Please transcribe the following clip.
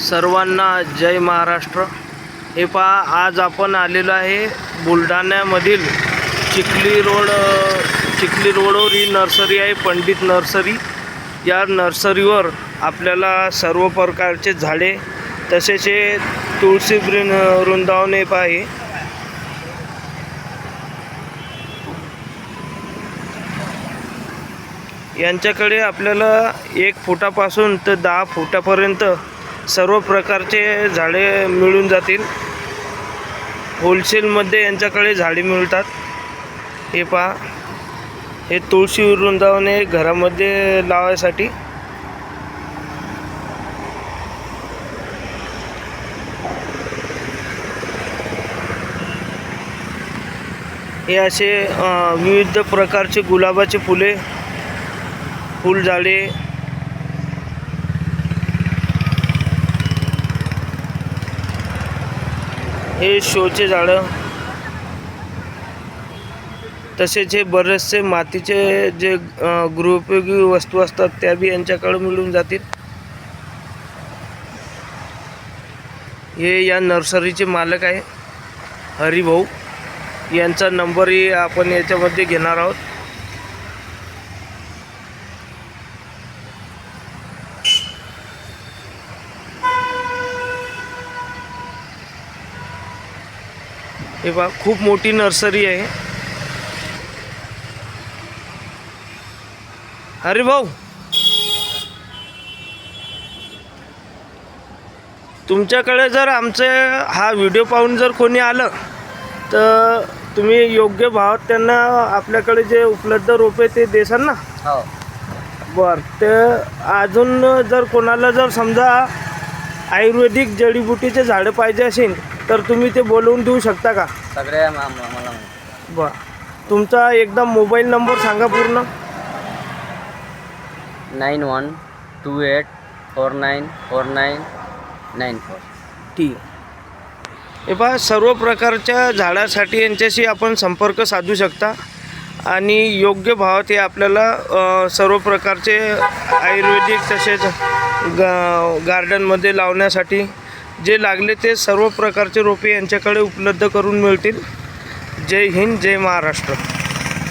सर्वांना जय महाराष्ट्र. हे पहा आज आपण आलेलो आहे बुलढाण्यामधील चिखली रोड चिखली रोडवर ही नर्सरी आहे पंडित नर्सरी. या नर्सरीवर आपल्याला सर्व प्रकारचे झाडे तसेच हे तुळशी वृन वृंदावन हे पहा यांच्याकडे आपल्याला एक फुटापासून तर दहा फुटापर्यंत सर्व प्रकारचे झाडे मिळून जातील. होलसेलमध्ये यांच्याकडे झाडे मिळतात. हे पहा. हे तुळशी वृंदावन आहे घरामध्ये लावायसाठी. हे असे विविध प्रकारचे गुलाबाचे फुले फुलझाडे हे शोचे झाडं. तसेच हे बरेचसे मातीचे जे गृहोपयोगी वस्तू असतात त्या बी यांच्याकडे मिळून जातील. हे या नर्सरीचे मालक आहे हरिभाऊ. यांचा नंबरही आपण याच्यामध्ये घेणार आहोत. हे पहा खूप मोठी नर्सरी आहे. अरे भाऊ! तुमच्याकडे जर आमचे हा व्हिडिओ पाहून जर कोणी आलं तर तुम्ही योग्य भावात त्यांना आपल्याकडे जे उपलब्ध रोपे ते देसाल ना? हो. बर ते अजून जर कोणाला जर समजा आयुर्वेदिक जडीबुटीचे झाडं पाहिजे असेल तर तुम्ही ते बोलवून देऊ शकता का? सगळे आम- आम- आम्हाला माहिती. बर. तुमचा एकदा मोबाईल नंबर सांगा पूर्ण. Nine one two eight four nine four nine nine four. ठीक हे पहा सर्व प्रकारच्या झाडासाठी यांच्याशी आपण संपर्क साधू शकता आणि योग्य भावात हे आपल्याला अ, सर्व प्रकारचे आयुर्वेदिक तसेच गा गार्डनमध्ये लावण्यासाठी जे लागले ते सर्व प्रकारचे रोपे यांच्याकडे उपलब्ध करून मिळतील. जय हिंद जय महाराष्ट्र.